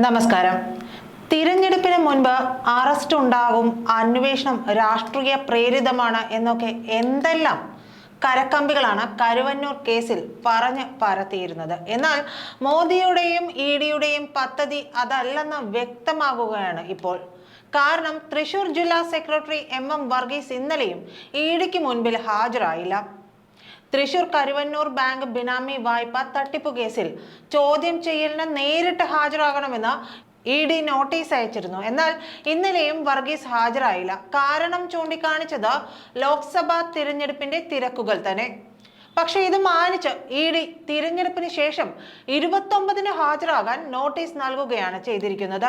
നമസ്കാരം. തിരഞ്ഞെടുപ്പിന് മുൻപ് അറസ്റ്റ് ഉണ്ടാകും അന്വേഷണം രാഷ്ട്രീയ പ്രേരിതമാണ് എന്നൊക്കെ എന്തെല്ലാം കരക്കമ്പികളാണ് കരുവന്നൂർ കേസിൽ പറഞ്ഞ് പരത്തിയിരുന്നത്. എന്നാൽ മോദിയുടെയും ഇ ഡിയുടെയും പദ്ധതി അതല്ലെന്ന് വ്യക്തമാകുകയാണ് ഇപ്പോൾ. കാരണം തൃശൂർ ജില്ലാ സെക്രട്ടറി എം എം വർഗീസ് ഇന്നലെയും ഇ ഡിക്ക് മുൻപിൽ ഹാജരായില്ല. തൃശൂർ കരുവന്നൂർ ബാങ്ക് ബിനാമി വായ്പ തട്ടിപ്പ് കേസിൽ ചോദ്യം ചെയ്യലിന് നേരിട്ട് ഹാജരാകണമെന്ന് ഇ ഡി നോട്ടീസ് അയച്ചിരുന്നു. എന്നാൽ ഇന്നലെയും വർഗീസ് ഹാജരായില്ല. കാരണം ചൂണ്ടിക്കാണിച്ചത് ലോക്സഭാ തിരഞ്ഞെടുപ്പിന്റെ തിരക്കുകൾ തന്നെ. പക്ഷേ ഇത് മാനിച്ച് ഇ ഡി തിരഞ്ഞെടുപ്പിന് ശേഷം ഇരുപത്തൊമ്പതിന് ഹാജരാകാൻ നോട്ടീസ് നൽകുകയാണ് ചെയ്തിരിക്കുന്നത്.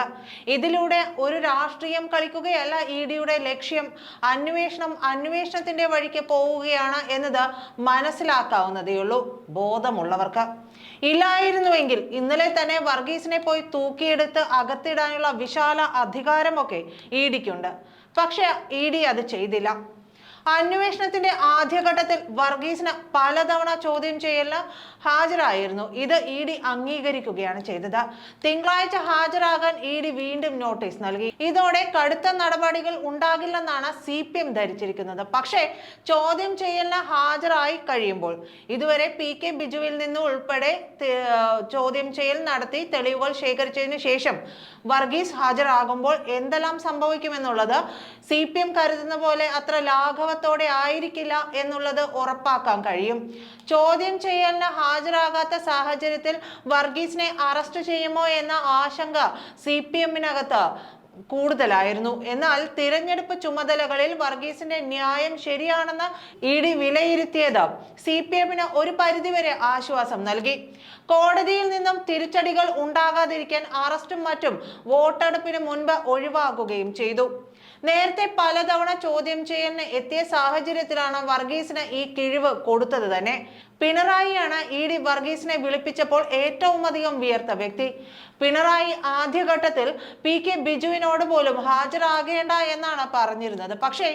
ഇതിലൂടെ ഒരു രാഷ്ട്രീയം കളിക്കുകയല്ല ഇ ഡിയുടെ ലക്ഷ്യം. അന്വേഷണം അന്വേഷണത്തിന്റെ വഴിക്ക് പോവുകയാണ് എന്നത് മനസ്സിലാക്കാവുന്നതേയുള്ളൂ ബോധമുള്ളവർക്ക്. ഇല്ലായിരുന്നുവെങ്കിൽ ഇന്നലെ തന്നെ വർഗീസിനെ പോയി തൂക്കിയെടുത്ത് അകത്തിടാനുള്ള വിശാല അധികാരമൊക്കെ ഇ ഡിക്കുണ്ട്. പക്ഷെ ഇ ഡി അത് ചെയ്തില്ല. അന്വേഷണത്തിന്റെ ആദ്യഘട്ടത്തിൽ വർഗീസിന് പലതവണ ചോദ്യം ചെയ്യലിന് ഹാജരായിരുന്നു. ഇത് ഇ ഡി അംഗീകരിക്കുകയാണ് ചെയ്തത്. തിങ്കളാഴ്ച ഹാജരാകാൻ ഇ ഡി വീണ്ടും നോട്ടീസ് നൽകി. ഇതോടെ കടുത്ത നടപടികൾ ഉണ്ടാകില്ലെന്നാണ് സി പി എം ധരിച്ചിരിക്കുന്നത്. പക്ഷേ ചോദ്യം ചെയ്യലിന് ഹാജരായി കഴിയുമ്പോൾ ഇതുവരെ പി കെ ബിജുവിൽ നിന്ന് ഉൾപ്പെടെ ചോദ്യം ചെയ്യൽ നടത്തി തെളിവുകൾ ശേഖരിച്ചതിന് ശേഷം വർഗീസ് ഹാജരാകുമ്പോൾ എന്തെല്ലാം സംഭവിക്കുമെന്നുള്ളത് സി പി എം കരുതുന്ന പോലെ അത്ര ലാഘവത്തോടെ ആയിരിക്കില്ല എന്നുള്ളത് ഉറപ്പാക്കാൻ കഴിയും. ചോദ്യം ചെയ്യലിന് ഹാജരാകാത്ത സാഹചര്യത്തിൽ വർഗീസിനെ അറസ്റ്റ് ചെയ്യുമോ എന്ന ആശങ്ക സി പി എമ്മിനകത്ത് കൂടുതലായിരുന്നു. എന്നാൽ തിരഞ്ഞെടുപ്പ് ചുമതലകളിൽ വർഗീസിന്റെ ന്യായം ശരിയാണെന്ന് ഇ ഡി വിലയിരുത്തിയത് സി പി എമ്മിന് ഒരു പരിധിവരെ ആശ്വാസം നൽകി. കോടതിയിൽ നിന്നും തിരിച്ചടികൾ ഉണ്ടാകാതിരിക്കാൻ അറസ്റ്റും മറ്റും വോട്ടെടുപ്പിന് മുൻപ് ഒഴിവാക്കുകയും ചെയ്തു. നേരത്തെ പലതവണ ചോദ്യം ചെയ്യലിന് എത്തിയ സാഹചര്യത്തിലാണ് വർഗീസിന് ഈ കിഴിവ് കൊടുത്തത് തന്നെ. പിണറായിയാണ് ഇ ഡി വർഗീസിനെ വിളിപ്പിച്ചപ്പോൾ ഏറ്റവും അധികം വിയർത്ത വ്യക്തി. പിണറായി ആദ്യഘട്ടത്തിൽ പി കെ ബിജുവിനോട് പോലും ഹാജരാകേണ്ട എന്നാണ് പറഞ്ഞിരുന്നത്. പക്ഷേ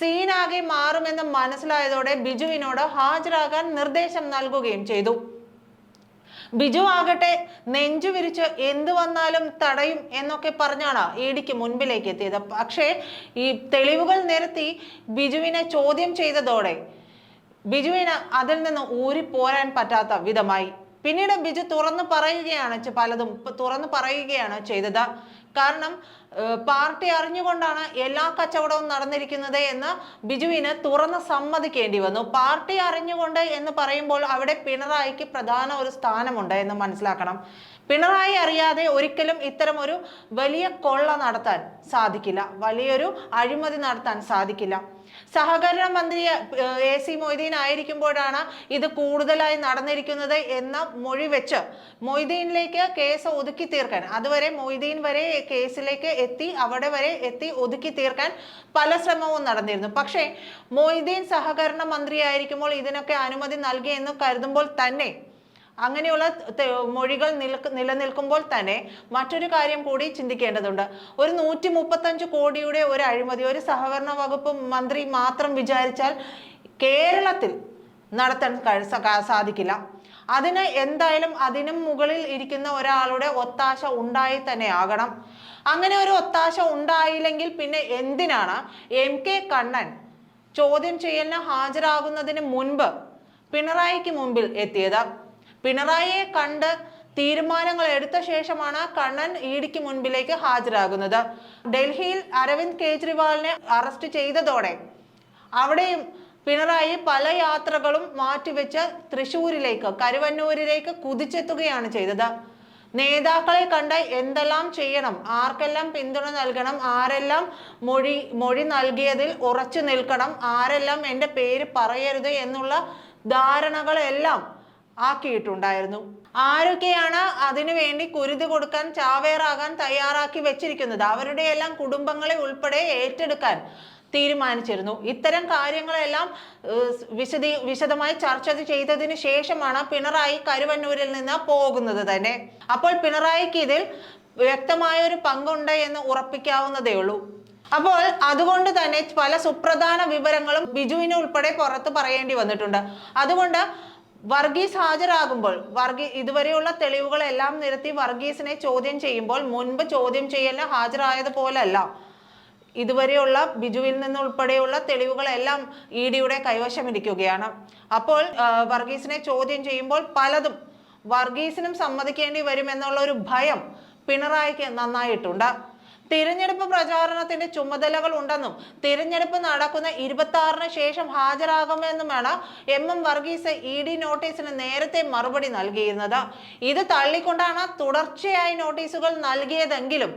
സീനാകെ മാറുമെന്ന് മനസ്സിലായതോടെ ബിജുവിനോട് ഹാജരാകാൻ നിർദ്ദേശം നൽകുകയും ചെയ്തു. ബിജു ആകട്ടെ നെഞ്ചു വിരിച്ച് എന്ത് വന്നാലും തടയും എന്നൊക്കെ പറഞ്ഞാണ് ഇ ഡിക്ക് മുൻപിലേക്ക് എത്തിയത്. പക്ഷേ ഈ തെളിവുകൾ നിരത്തി ബിജുവിനെ ചോദ്യം ചെയ്തതോടെ ബിജുവിന് അതിൽ നിന്ന് ഊരിപ്പോരാൻ പറ്റാത്ത വിധമായി. പിന്നീട് ബിജു തുറന്നു പറയുകയാണ് പലതും തുറന്നു പറയുകയാണ് ചെയ്തത്. കാരണം പാർട്ടി അറിഞ്ഞുകൊണ്ടാണ് എല്ലാ കച്ചവടവും നടന്നിരിക്കുന്നത് എന്ന് ബിജുവിന് തുറന്ന് സമ്മതിക്കേണ്ടി വന്നു. പാർട്ടി അറിഞ്ഞുകൊണ്ട് എന്ന് പറയുമ്പോൾ അവിടെ പിണറായിക്ക് പ്രധാന ഒരു സ്ഥാനമുണ്ട് എന്ന് മനസ്സിലാക്കണം. പിണറായി അറിയാതെ ഒരിക്കലും ഇത്തരം ഒരു വലിയ കൊള്ള നടത്താൻ സാധിക്കില്ല. വലിയൊരു അഴിമതി നടത്താൻ സാധിക്കില്ല. സഹകരണ മന്ത്രി എ സി മൊയ്തീൻ ആയിരിക്കുമ്പോഴാണ് ഇത് കൂടുതലായി നടന്നിരിക്കുന്നത് എന്ന മൊഴി വെച്ച് മൊയ്തീനിലേക്ക് കേസ് ഒതുക്കി തീർക്കാൻ. അതുവരെ മൊയ്തീൻ വരെ കേസിലേക്ക് എത്തി അവിടെ വരെ എത്തി ഒതുക്കി തീർക്കാൻ പല ശ്രമവും നടന്നിരുന്നു. പക്ഷേ മൊയ്തീൻ സഹകരണ മന്ത്രിയായിരിക്കുമ്പോൾ ഇതിനൊക്കെ അനുമതി നൽകിയെന്ന് കരുതുമ്പോൾ തന്നെ അങ്ങനെയുള്ള മൊഴികൾ നിൽക്ക് നിലനിൽക്കുമ്പോൾ തന്നെ മറ്റൊരു കാര്യം കൂടി ചിന്തിക്കേണ്ടതുണ്ട്. ഒരു നൂറ്റി മുപ്പത്തഞ്ച് കോടിയുടെ ഒരു അഴിമതി ഒരു സഹകരണ വകുപ്പ് മന്ത്രി മാത്രം വിചാരിച്ചാൽ കേരളത്തിൽ നടത്താൻ സാധിക്കില്ല. അതിന് എന്തായാലും അതിനും മുകളിൽ ഇരിക്കുന്ന ഒരാളുടെ ഒത്താശ ഉണ്ടായി തന്നെ ആകണം. അങ്ങനെ ഒരു ഒത്താശ ഉണ്ടായില്ലെങ്കിൽ പിന്നെ എന്തിനാണ് എം കെ കണ്ണൻ ചോദ്യം ചെയ്യലിന് ഹാജരാകുന്നതിന് മുൻപ് പിണറായിക്ക് മുമ്പിൽ എത്തിയത്? പിണറായിയെ കണ്ട് തീരുമാനങ്ങൾ എടുത്ത ശേഷമാണ് കണ്ണൻ ഇഡിക്ക് മുൻപിലേക്ക് ഹാജരാകുന്നത്. ഡൽഹിയിൽ അരവിന്ദ് കെജ്രിവാളിനെ അറസ്റ്റ് ചെയ്തതോടെ അവിടെയും പിണറായി പല യാത്രകളും മാറ്റിവെച്ച് തൃശൂരിലേക്ക് കരുവന്നൂരിലേക്ക് കുതിച്ചെത്തുകയാണ് ചെയ്തത്. നേതാക്കളെ കണ്ട് എന്തെല്ലാം ചെയ്യണം ആർക്കെല്ലാം പിന്തുണ നൽകണം ആരെല്ലാം മൊഴി മൊഴി നൽകിയതിൽ ഉറച്ചു നിൽക്കണം ആരെല്ലാം എന്റെ പേര് പറയരുത് എന്നുള്ള ധാരണകളെല്ലാം ആക്കിയിട്ടുണ്ടായിരുന്നു. ആരൊക്കെയാണ് അതിനു വേണ്ടി കുരുതി കൊടുക്കാൻ ചാവേറാകാൻ തയ്യാറാക്കി വെച്ചിരിക്കുന്നത്? അവരുടെ എല്ലാം കുടുംബങ്ങളെ ഉൾപ്പെടെ ഏറ്റെടുക്കാൻ തീരുമാനിച്ചിരുന്നു. ഇത്തരം കാര്യങ്ങളെല്ലാം വിശദീ വിശദമായി ചർച്ച ചെയ്തതിനു ശേഷമാണ് പിണറായി കരുവന്നൂരിൽ നിന്ന് പോകുന്നത് തന്നെ. അപ്പോൾ പിണറായിക്ക് ഇതിൽ വ്യക്തമായ ഒരു പങ്കുണ്ട് എന്ന് ഉറപ്പിക്കാവുന്നതേ ഉള്ളൂ. അപ്പോൾ അതുകൊണ്ട് തന്നെ പല സുപ്രധാന വിവരങ്ങളും ബിജുവിനെ ഉൾപ്പെടെ പുറത്ത് പറയേണ്ടി വന്നിട്ടുണ്ട്. അതുകൊണ്ട് വർഗീസ് ഹാജരാകുമ്പോൾ വർഗീ ഇതുവരെയുള്ള തെളിവുകളെല്ലാം നിരത്തി വർഗീസിനെ ചോദ്യം ചെയ്യുമ്പോൾ മുൻപ് ചോദ്യം ചെയ്യലിന് ഹാജരായതുപോലല്ല ഇതുവരെയുള്ള ബിജുവിൽ നിന്നുൾപ്പെടെയുള്ള തെളിവുകളെല്ലാം ഇ ഡിയുടെ കൈവശമിരിക്കുകയാണ് അപ്പോൾ വർഗീസിനെ ചോദ്യം ചെയ്യുമ്പോൾ പലതും വർഗീസിനും സമ്മതിക്കേണ്ടി വരുമെന്നുള്ള ഒരു ഭയം പിണറായിക്ക് നന്നായിട്ടുണ്ട്. തിരഞ്ഞെടുപ്പ് പ്രചാരണത്തിന്റെ ചുമതലകൾ ഉണ്ടെന്നും തിരഞ്ഞെടുപ്പ് നടക്കുന്ന ഇരുപത്തി ആറിന് ശേഷം ഹാജരാകുമെന്നുമാണ് M M Varghese E D നോട്ടീസിന് നേരത്തെ മറുപടി നൽകിയിരുന്നത്. ഇത് തള്ളിക്കൊണ്ടാണ് തുടർച്ചയായി നോട്ടീസുകൾ നൽകിയതെങ്കിലും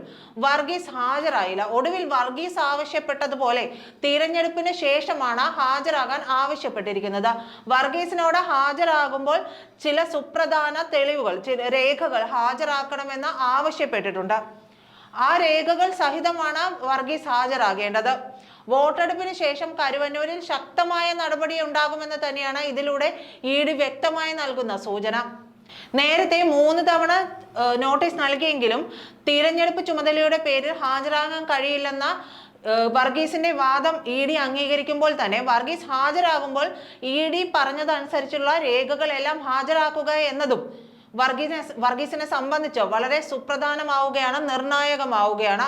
വർഗീസ് ഹാജരായില്ല. ഒടുവിൽ വർഗീസ് ആവശ്യപ്പെട്ടതുപോലെ തിരഞ്ഞെടുപ്പിന് ശേഷമാണ് ഹാജരാകാൻ ആവശ്യപ്പെട്ടിരിക്കുന്നത്. വർഗീസിനോട് ഹാജരാകുമ്പോൾ ചില സുപ്രധാന തെളിവുകൾ രേഖകൾ ഹാജരാക്കണമെന്ന് ആവശ്യപ്പെട്ടിട്ടുണ്ട്. ആ രേഖകൾ സഹിതമാണ് വർഗീസ് ഹാജരാകേണ്ടത്. വോട്ടെടുപ്പിന് ശേഷം കരുവന്നൂരിൽ ശക്തമായ നടപടി ഉണ്ടാകുമെന്ന് തന്നെയാണ് ഇതിലൂടെ ഇ ഡി വ്യക്തമായി നൽകുന്ന സൂചന. നേരത്തെ മൂന്ന് തവണ നോട്ടീസ് നൽകിയെങ്കിലും തിരഞ്ഞെടുപ്പ് ചുമതലയുടെ പേരിൽ ഹാജരാകാൻ കഴിയില്ലെന്ന വർഗീസിന്റെ വാദം ഇ ഡി അംഗീകരിക്കുമ്പോൾ തന്നെ വർഗീസ് ഹാജരാകുമ്പോൾ ഇ ഡി പറഞ്ഞതനുസരിച്ചുള്ള രേഖകളെല്ലാം ഹാജരാക്കുക എന്നതും വർഗീസിനെ വർഗീസിനെ സംബന്ധിച്ചോ വളരെ സുപ്രധാനമാവുകയാണ് നിർണായകമാവുകയാണ്.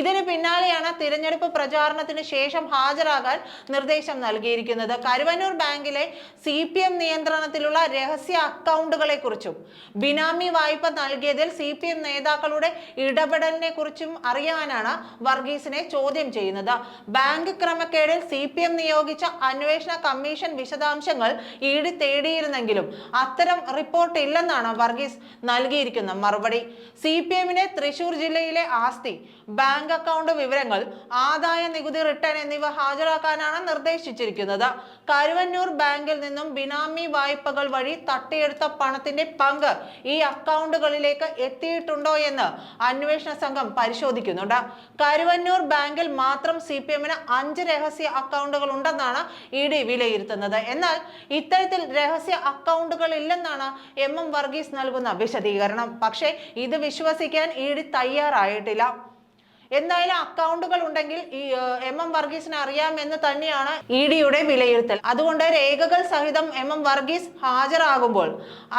ഇതിന് പിന്നാലെയാണ് തിരഞ്ഞെടുപ്പ് പ്രചാരണത്തിന് ശേഷം ഹാജരാകാൻ നിർദ്ദേശം നൽകിയിരിക്കുന്നത്. കരുവന്നൂർ ബാങ്കിലെ സി പി എം നിയന്ത്രണത്തിലുള്ള രഹസ്യ അക്കൗണ്ടുകളെ കുറിച്ചും ബിനാമി വായ്പ നൽകിയതിൽ സി പി എം നേതാക്കളുടെ ഇടപെടലിനെ കുറിച്ചും അറിയാനാണ് വർഗീസിനെ ചോദ്യം ചെയ്യുന്നത്. ബാങ്ക് ക്രമക്കേടിൽ സി പി എം നിയോഗിച്ച അന്വേഷണ കമ്മീഷൻ വിശദാംശങ്ങൾ ഡി തേടിയിരുന്നെങ്കിലും അത്തരം റിപ്പോർട്ട് ഇല്ലെന്നാണ് വർഗീസ് നൽകിയിരിക്കുന്ന. മറുപടി സി പി എമ്മിനെ തൃശൂർ ജില്ലയിലെ ആസ്തി ബാങ്ക് അക്കൗണ്ട് വിവരങ്ങൾ ആദായ നികുതി റിട്ടേൺ എന്നിവ ഹാജരാക്കാനാണ് നിർദ്ദേശിച്ചിരിക്കുന്നത്. കരുവന്നൂർ ബാങ്കിൽ നിന്നും ബിനാമി വായ്പകൾ വഴി തട്ടിയെടുത്ത പണത്തിന്റെ പങ്ക് ഈ അക്കൗണ്ടുകളിലേക്ക് എത്തിയിട്ടുണ്ടോ എന്ന് അന്വേഷണ സംഘം പരിശോധിക്കുന്നുണ്ട്. കരുവന്നൂർ ബാങ്കിൽ മാത്രം സി പി എമ്മിന് അഞ്ച് രഹസ്യ അക്കൗണ്ടുകൾ ഉണ്ടെന്നാണ് ഇ ഡി വിലയിരുത്തുന്നത്. എന്നാൽ ഇത്തരത്തിൽ രഹസ്യ അക്കൗണ്ടുകൾ ഇല്ലെന്നാണ് എം എം വർഗീസ് നൽകുന്ന വിശദീകരണം. പക്ഷേ ഇത് വിശ്വസിക്കാൻ ഇ ഡി തയ്യാറായിട്ടില്ല. എന്തായാലും അക്കൗണ്ടുകൾ ഉണ്ടെങ്കിൽ ഈ എം എം വർഗീസിന് അറിയാമെന്ന് തന്നെയാണ് ഇ ഡിയുടെ വിലയിരുത്തൽ. അതുകൊണ്ട് രേഖകൾ സഹിതം എം എം വർഗീസ് ഹാജരാകുമ്പോൾ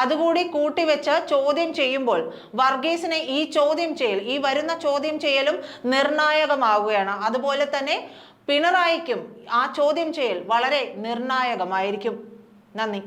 അതുകൂടി കൂട്ടിവെച്ച് ചോദ്യം ചെയ്യുമ്പോൾ വർഗീസിനെ ഈ ചോദ്യം ചെയ്യൽ ഈ വരുന്ന ചോദ്യം ചെയ്യലും നിർണായകമാവുകയാണ്. അതുപോലെ തന്നെ പിണറായിക്കും ആ ചോദ്യം ചെയ്യൽ വളരെ നിർണായകമായിരിക്കും. നന്ദി.